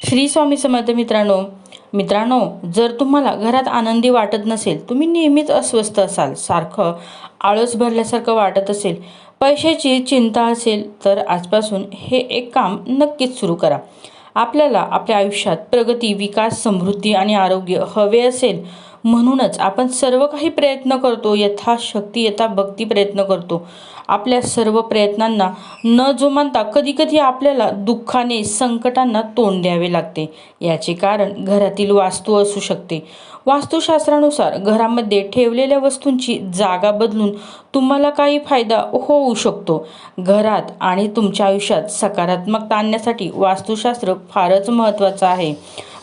श्री स्वामी समर्थ मित्रांनो मित्रांनो जर तुम्हाला घरात आनंदी वाटत नसेल तुम्ही नेहमीच अस्वस्थ असाल सारखं आळस भरल्यासारखं वाटत असेल पैशाची चिंता असेल तर आजपासून हे एक काम नक्कीच सुरू करा. आपल्याला आपल्या आयुष्यात प्रगती विकास समृद्धी आणि आरोग्य हवे असेल म्हणूनच आपण सर्व काही प्रयत्न करतो यथाशक्ती यथा भक्ती प्रयत्न करतो. आपल्या सर्व प्रयत्नांना न जोमानता कधीकधी आपल्याला दुःखाने संकटांना तोंड द्यावे लागते. याचे कारण घरातील वास्तू असू शकते. वास्तुशास्त्रानुसार घरामध्ये ठेवलेल्या वस्तूंची जागा बदलून तुम्हाला काही फायदा होऊ शकतो. घरात आणि तुमच्या आयुष्यात सकारात्मकता आणण्यासाठी वास्तुशास्त्र फारच महत्त्वाचं आहे.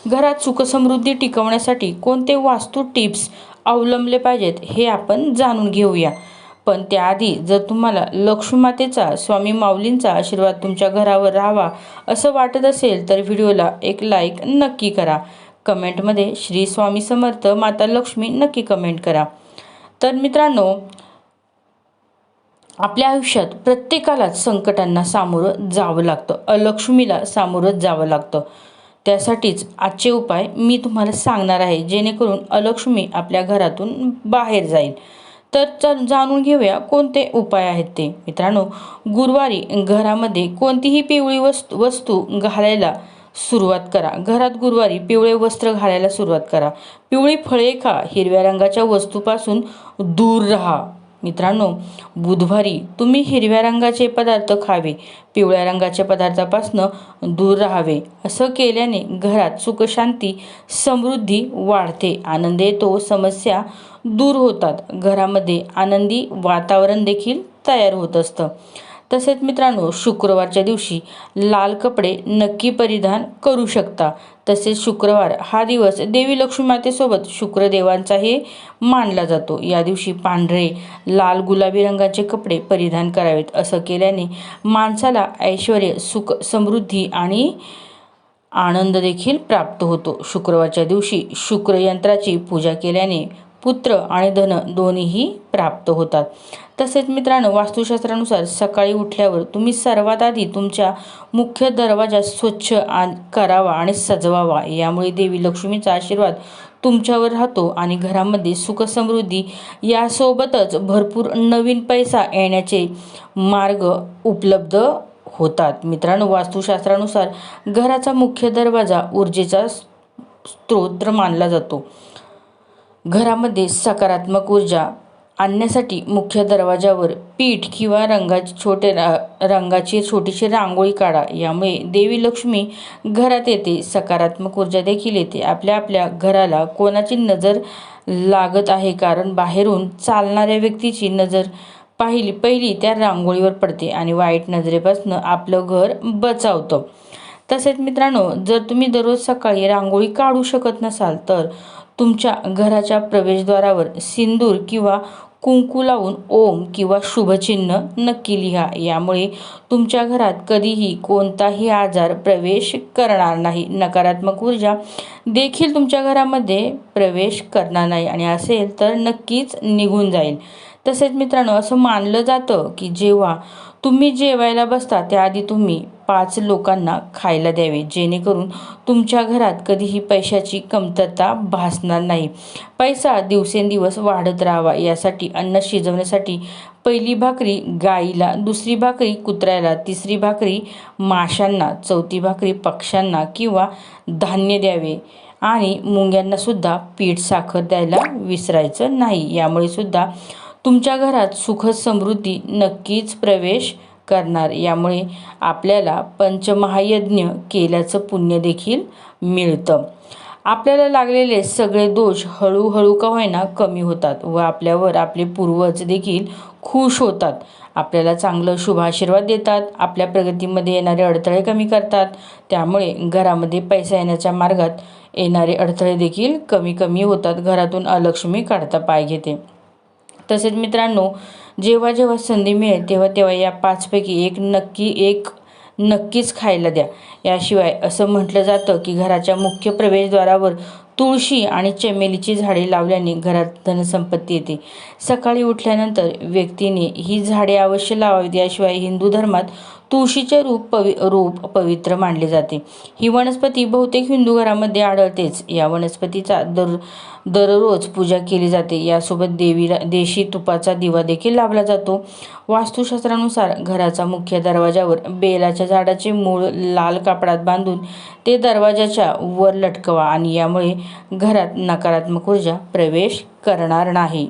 घरात सुखसमृद्धी टिकवण्यासाठी कोणते वास्तू टिप्स अवलंबले पाहिजेत हे आपण जाणून घेऊया. पण त्याआधी जर तुम्हाला लक्ष्मीमातेचा स्वामी माऊलींचा आशीर्वाद तुमच्या घरावर राहावा असं वाटत असेल तर व्हिडिओला एक लाईक नक्की करा. कमेंटमध्ये श्री स्वामी समर्थ माता लक्ष्मी नक्की कमेंट करा. तर मित्रांनो आपल्या आयुष्यात प्रत्येकालाच संकटांना सामोरं जावं लागतं. अलक्ष्मीला सामोरं जावं लागतं. त्यासाठीच आजचे उपाय मी तुम्हाला सांगणार आहे जेणेकरून अलक्ष्मी आपल्या घरातून बाहेर जाईल. तर चल जाणून घेऊया कोणते उपाय आहेत ते. मित्रांनो गुरुवारी घरामध्ये कोणतीही पिवळी वस्तू वस्तू घालायला सुरुवात करा. घरात गुरुवारी पिवळे वस्त्र घालायला सुरुवात करा. पिवळी फळे खा. हिरव्या रंगाच्या वस्तूपासून दूर राहा. मित्रांनो बुधवारी तुम्ही हिरव्या रंगाचे पदार्थ खावे पिवळ्या रंगाच्या पदार्थापासून दूर राहावे. असं केल्याने घरात सुखशांती समृद्धी वाढते. आनंद येतो समस्या दूर होतात. घरामध्ये आनंदी वातावरण देखील तयार होत असतं. तसेच मित्रांनो शुक्रवारच्या दिवशी लाल कपडे नक्की परिधान करू शकता. तसेच शुक्रवार हा दिवस देवी लक्ष्मी मातेसोबत शुक्रदेवांचाही मानला जातो. या दिवशी पांढरे लाल गुलाबी रंगाचे कपडे परिधान करावेत असं केल्याने माणसाला ऐश्वर सुख समृद्धी आणि आनंद देखील प्राप्त होतो. शुक्रवारच्या दिवशी शुक्रयंत्राची पूजा केल्याने पुत्र आणि धन दोन्हीही प्राप्त होतात. तसेच मित्रांनो वास्तुशास्त्रानुसार सकाळी उठल्यावर तुम्ही सर्वात आधी तुमच्या मुख्य दरवाजा स्वच्छ करावा आणि सजवावा. यामुळे देवी लक्ष्मीचा आशीर्वाद तुमच्यावर राहतो आणि घरामध्ये सुखसमृद्धी यासोबतच भरपूर नवीन पैसा येण्याचे मार्ग उपलब्ध होतात. मित्रांनो वास्तुशास्त्रानुसार घराचा मुख्य दरवाजा ऊर्जेचा स्त्रोत्र मानला जातो. घरामध्ये सकारात्मक ऊर्जा आणण्यासाठी मुख्य दरवाजावर पीठ किंवा रंगाची छोटे रा रंगाची छोटीशी रांगोळी काढा. यामुळे देवी लक्ष्मी घरात येते. सकारात्मक ऊर्जा देखील येते. आपल्या आपल्या घराला कोणाची नजर लागत आहे? कारण बाहेरून चालणाऱ्या व्यक्तीची नजर पाहिली पहिली त्या रांगोळीवर पडते आणि वाईट नजरेपासून आपलं घर बचावतं. तसेच मित्रांनो जर तुम्ही दररोज सकाळी रांगोळी काढू शकत नसाल तर तुमच्या घराच्या प्रवेशद्वारावर सिंदूर किंवा कुंकू लावून ओम किंवा शुभचिन्ह नक्की लिहा. यामुळे तुमच्या घरात कधीही कोणताही आजार प्रवेश करणार नाही. नकारात्मक ऊर्जा देखील तुमच्या घरामध्ये प्रवेश करणार नाही. आणि असेल तर नक्कीच निघून जाईल. तसेच मित्रांनो असं मानलं जातं की जेव्हा तुम्ही जेवायला बसता त्याआधी तुम्ही पाच लोकांना खायला द्यावे. जेणेकरून तुमच्या घरात कधीही पैशाची कमतरता भासणार नाही. पैसा दिवसेंदिवस वाढत राहावा यासाठी अन्न शिजवण्यासाठी पहिली भाकरी गाईला दुसरी भाकरी कुत्र्याला तिसरी भाकरी माशांना चौथी भाकरी पक्ष्यांना किंवा धान्य द्यावे. आणि मुंग्यांनासुद्धा पीठ साखर द्यायला विसरायचं नाही. यामुळे सुद्धा तुमच्या घरात सुख समृद्धी नक्कीच प्रवेश करणार. यामुळे आपल्याला पंचमहायज्ञ केल्याचं पुण्य देखील मिळतं. आपल्याला लागलेले सगळे दोष हळूहळू का होईना कमी होतात व आपल्यावर आपले पूर्वज देखील खुश होतात. आपल्याला चांगलं शुभ आशीर्वाद देतात. आपल्या प्रगतीमध्ये येणारे अडथळे कमी करतात. त्यामुळे घरामध्ये पैसा येण्याच्या मार्गात येणारे अडथळे देखील कमी कमी होतात. घरातून अलक्ष्मी काढता पाय घेते. तसेच मित्रांनो जेव्हा जेव्हा संधी मिळेल तेव्हा तेव्हा या पाचपैकी एक नक्की एक नक्कीच खायला द्या. याशिवाय असं म्हटलं जातं की घराच्या मुख्य प्रवेशद्वारावर तुळशी आणि चमेलीची झाडे लावल्याने घरात धनसंपत्ती येते. सकाळी उठल्यानंतर व्यक्तीने ही झाडे अवश्य लावावीत. याशिवाय हिंदू धर्मात तुळशीचे रूप पवि रूप पवित्र मानले जाते. ही वनस्पती बहुतेक हिंदू घरामध्ये आढळतेच. या वनस्पतीचा दर दररोज पूजा केली जाते. यासोबत देवीला देशी तुपाचा दिवा देखील लावला जातो. वास्तुशास्त्रानुसार घराचा मुख्य दरवाजावर बेलाच्या झाडाचे मूळ लाल कापडात बांधून ते दरवाजाच्या वर लटकवा आणि यामुळे घरात नकारात्मक ऊर्जा प्रवेश करणार नाही.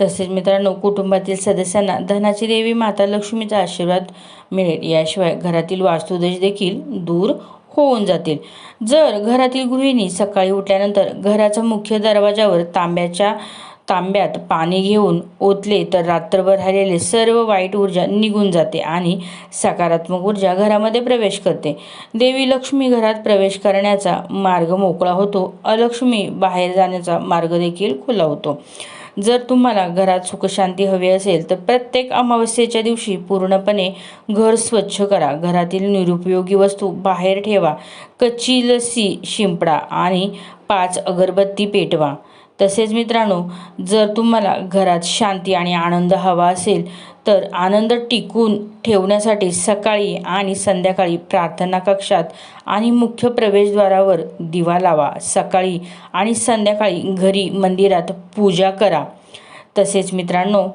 तसेच मित्रांनो कुटुंबातील सदस्यांना धनाची देवी माता लक्ष्मीचा आशीर्वाद मिळेल. याशिवाय घरातील वास्तुदोष देखील दूर होऊन जातील. जर घरातील गृहिणी सकाळी उठल्यानंतर घराच्या मुख्य दरवाजावर तांब्याच्या तांब्यात पाणी घेऊन ओतले तर रात्रभर राहिलेले सर्व वाईट ऊर्जा निघून जाते आणि सकारात्मक ऊर्जा घरामध्ये प्रवेश करते. देवी लक्ष्मी घरात प्रवेश करण्याचा मार्ग मोकळा होतो. अलक्ष्मी बाहेर जाण्याचा मार्ग देखील खुला होतो. जर तुम्हाला घरात सुखशांती हवी असेल तर प्रत्येक अमावस्येच्या दिवशी पूर्णपणे घर स्वच्छ करा. घरातील निरुपयोगी वस्तू बाहेर ठेवा. कच्ची लसी शिंपडा आणि पाच अगरबत्ती पेटवा. तसेच मित्रांनो जर तुम्हाला घरात शांती आणि आनंद हवा असेल तर आनंद टिकून ठेवण्यासाठी सकाळी आणि संध्याकाळी प्रार्थना कक्षात आणि मुख्य प्रवेशद्वारावर दिवा लावा. सकाळी आणि संध्याकाळी घरी मंदिरात पूजा करा. तसेच मित्रांनो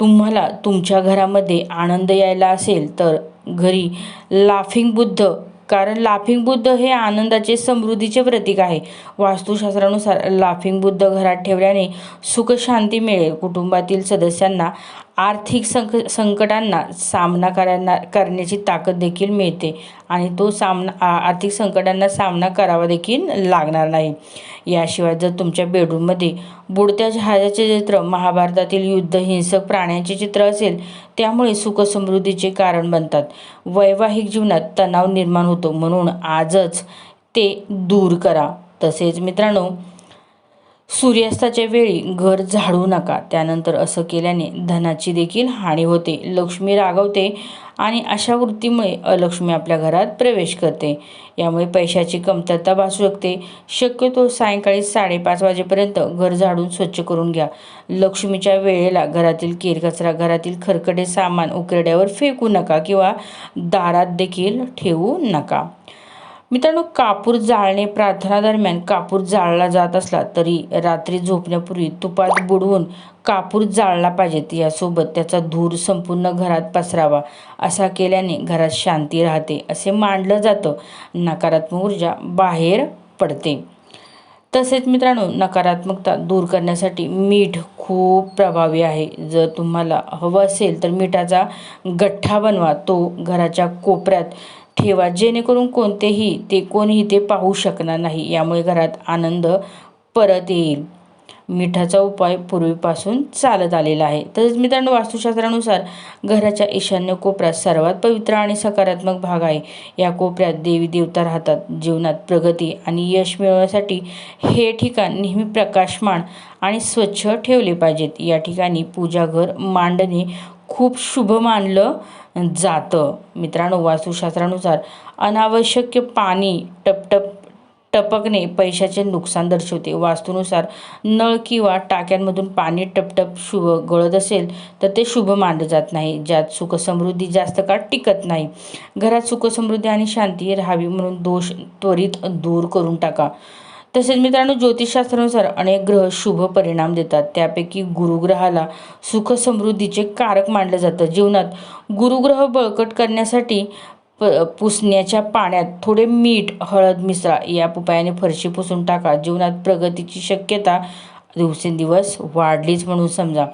तुम्हाला तुमच्या घरामध्ये आनंद यायला असेल तर घरी लाफिंग बुद्ध कारण लाफिंग बुद्ध हे आनंदाचे समृद्धीचे प्रतीक आहे. वास्तुशास्त्रानुसार लाफिंग बुद्ध घरात ठेवल्याने सुखशांती मिळेल. कुटुंबातील सदस्यांना आर्थिक संक संकटांना सामना करायला करण्याची ताकद देखील मिळते. आणि तो सामना आर्थिक संकटांना सामना करावा देखील लागणार नाही. याशिवाय जर तुमच्या बेडरूममध्ये बुडत्या जहाजाचे चित्र महाभारतातील युद्ध हिंसक प्राण्यांचे चित्र असेल त्यामुळे सुखसमृद्धीचे कारण बनतात. वैवाहिक जीवनात तणाव निर्माण होतो. म्हणून आजच ते दूर करा. तसेच मित्रांनो सूर्यास्ताच्या वेळी घर झाडू नका. त्यानंतर असं केल्याने धनाची देखील हानी होते. लक्ष्मी रागवते आणि अशा वृत्तीमुळे अलक्ष्मी आपल्या घरात प्रवेश करते. यामुळे पैशाची कमतरता भासू शकते. शक्यतो सायंकाळी साडेपाच वाजेपर्यंत घर झाडून स्वच्छ करून घ्या. लक्ष्मीच्या वेळेला घरातील केरकचरा घरातील खरकटे सामान उकरड्यावर फेकू नका किंवा दारात देखील ठेवू नका. मित्रांनो कापूर जाळणे प्रार्थनादरम्यान कापूर जाळला जात असला तरी रात्री झोपण्यापूर्वी तुपात बुडवून कापूर जाळला पाहिजेत यासोबत त्याचा धूर संपूर्ण घरात पसरावा असा केल्याने घरात शांती राहते असे मांडलं जातं. नकारात्मक ऊर्जा बाहेर पडते. तसेच मित्रांनो नकारात्मकता दूर करण्यासाठी मीठ खूप प्रभावी आहे. जर तुम्हाला हवं असेल तर मिठाचा गठ्ठा बनवा. तो घराच्या कोपऱ्यात ठेवा. जेणेकरून कोणतेही ते कोणीही ते पाहू शकणार नाही. यामुळे घरात आनंद परत येईल. मिठाचा उपाय पूर्वीपासून चालत आलेला आहे. तसेच मित्रांनो वास्तुशास्त्रानुसार घराच्या ईशान्य कोपऱ्यात सर्वात पवित्र आणि सकारात्मक भाग आहे. या कोपऱ्यात देवी देवता राहतात. जीवनात प्रगती आणि यश मिळवण्यासाठी हे ठिकाण नेहमी प्रकाशमान आणि स्वच्छ ठेवले पाहिजेत. या ठिकाणी पूजाघर मांडणे खूप शुभ मानलं जातं. मित्रांनो वास्तुशास्त्रानुसार अनावश्यक पाणी टपटप टपकणे पैशाचे नुकसान दर्शवते. वास्तूनुसार नळ किंवा टाक्यांमधून पाणी टपटप शुभ गळत असेल तर ते शुभ मानलं जात नाही. ज्यात सुखसमृद्धी जास्त काळ टिकत नाही. घरात सुखसमृद्धी आणि शांती राहावी म्हणून दोष त्वरित दूर करून टाका. तसेच मित्रांनो ज्योतिषशास्त्रानुसार अनेक ग्रह शुभ परिणाम देतात. त्यापैकी गुरुग्रहाला सुख समृद्धीचे कारक मानलं जातं. जीवनात गुरुग्रह बळकट करण्यासाठी प पुसण्याच्या पाण्यात थोडे मीठ हळद मिसळा या उपायाने फरशी पुसून टाका. जीवनात प्रगतीची शक्यता दिवसेंदिवस वाढलीच म्हणून समजा.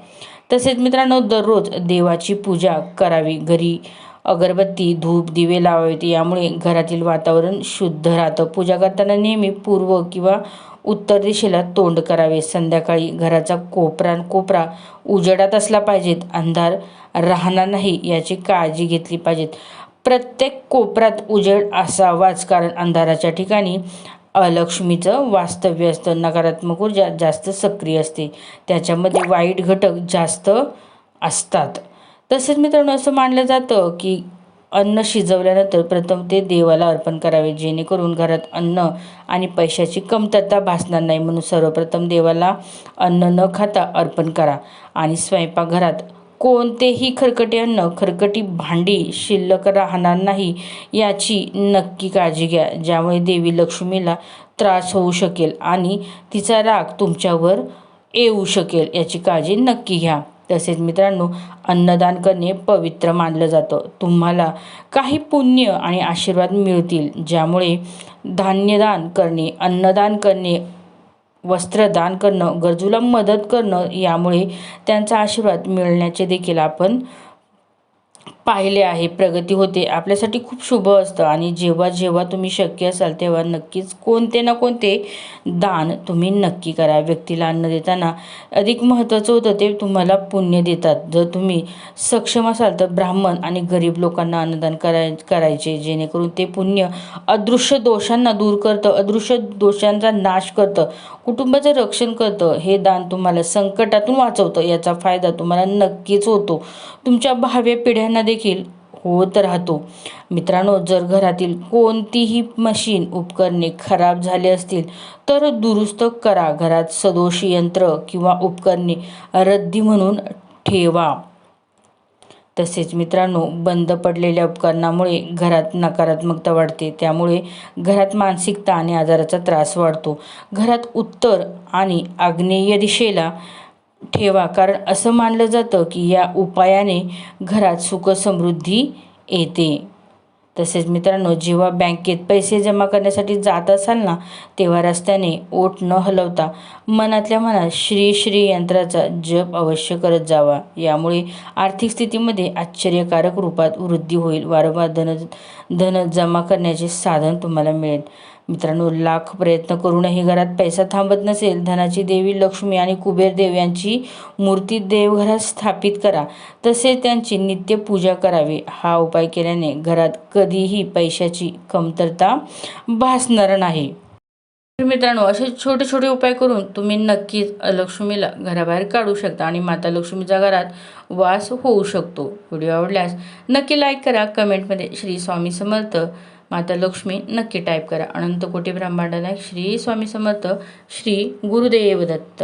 तसेच मित्रांनो दररोज देवाची पूजा करावी. घरी अगरबत्ती धूप दिवे लावावेत. यामुळे घरातील वातावरण शुद्ध राहतं. पूजा करताना नेहमी पूर्व किंवा उत्तर दिशेला तोंड करावे. संध्याकाळी घराचा कोपरा कोपरा उजेडात असला पाहिजेत. अंधार राहणार नाही याची काळजी घेतली पाहिजेत. प्रत्येक कोपऱ्यात उजेड असावाच कारण अंधाराच्या ठिकाणी अलक्ष्मीचं वास्तव्य असतं. नकारात्मक ऊर्जा जास्त सक्रिय असते. त्याच्यामध्ये वाईट घटक जास्त असतात. तसेच मित्रांनो असं मानलं जातं की अन्न शिजवल्यानंतर प्रथम ते देवाला अर्पण करावे जेणेकरून घरात अन्न आणि पैशाची कमतरता भासणार नाही. म्हणून सर्वप्रथम देवाला अन्न न खाता अर्पण करा आणि स्वयंपाकघरात कोणतेही खरकटे अन्न खरकटी भांडी शिल्लक राहणार नाही याची नक्की काळजी घ्या. ज्यामुळे देवी लक्ष्मीला त्रास होऊ शकेल आणि तिचा राग तुमच्यावर येऊ शकेल याची काळजी नक्की घ्या. तसेच मित्रांनो अन्नदान करणे पवित्र मानलं जातं. तुम्हाला काही पुण्य आणि आशीर्वाद मिळतील ज्यामुळे धान्यदान करणे अन्नदान करणे वस्त्रदान करणं गरजूला मदत करणं यामुळे त्यांचा आशीर्वाद मिळण्याचे देखील आपण पाहिले आहे प्रगती होते. आपल्यासाठी खूप शुभ असतं आणि जेव्हा जेव्हा तुम्ही शक्य असाल तेव्हा नक्कीच कोणते ना कोणते दान तुम्ही नक्की करा. व्यक्तीला अन्न देताना अधिक महत्त्वाचं होतं ते तुम्हाला पुण्य देतात. जर तुम्ही सक्षम असाल तर ब्राह्मण आणि गरीब लोकांना अन्नदान कराय करायचे जेणेकरून ते पुण्य अदृश्य दोषांना दूर करतं अदृश्य दोषांचा नाश करतं कुटुंबाचं रक्षण करतं. हे दान तुम्हाला संकटातून वाचवतं. याचा फायदा तुम्हाला नक्कीच होतो. तुमच्या भाव्या पिढ्यांना देखील होत राहतो. मित्रांनो जर घरातील कोणतीही मशीन उपकरणे खराब झाले असतील तर दुरुस्त करा. घरात सदोष यंत्र किंवा उपकरणे रद्दी म्हणून ठेवा. तसेच मित्रांनो बंद पडलेल्या उपकरणामुळे घरात नकारात्मकता वाढते. त्यामुळे घरात मानसिकता आणि आजाराचा त्रास वाढतो. घरात उत्तर आणि आग्नेय दिशेला ठेवा. कारण असं मानलं जातं की या उपायाने घरात सुखसमृद्धी येते. तसेच मित्रांनो जेव्हा बँकेत पैसे जमा करण्यासाठी जात असाल ना तेव्हा रस्त्याने ओठ न हलवता मनातल्या मनात श्री श्री यंत्राचा जप अवश्य करत जावा. यामुळे आर्थिक स्थितीमध्ये आश्चर्यकारक रूपात वृद्धी होईल. वारंवार धन धन जमा करण्याचे साधन तुम्हाला मिळेल. मित्रांनो लाख प्रयत्न करूनही घरात पैसा थांबत नसेल धनाची देवी लक्ष्मी आणि कुबेर देव यांची मूर्ती देवघरात स्थापित करा. तसेच त्यांची नित्य पूजा करावी. हा उपाय केल्याने घरात कधीही पैशाची कमतरता भासणार नाही. मित्रांनो असे छोटे छोटे उपाय करून तुम्ही नक्कीच लक्ष्मीला घराबाहेर काढू शकता आणि माता लक्ष्मीच्या घरात वास होऊ शकतो. व्हिडिओ आवडल्यास नक्की लाईक करा. कमेंटमध्ये श्री स्वामी समर्थ माता लक्ष्मी नक्की टाईप करा. अनंत कोटी ब्रह्मांडनायक श्री स्वामी समर्थ श्री गुरुदेव दत्त.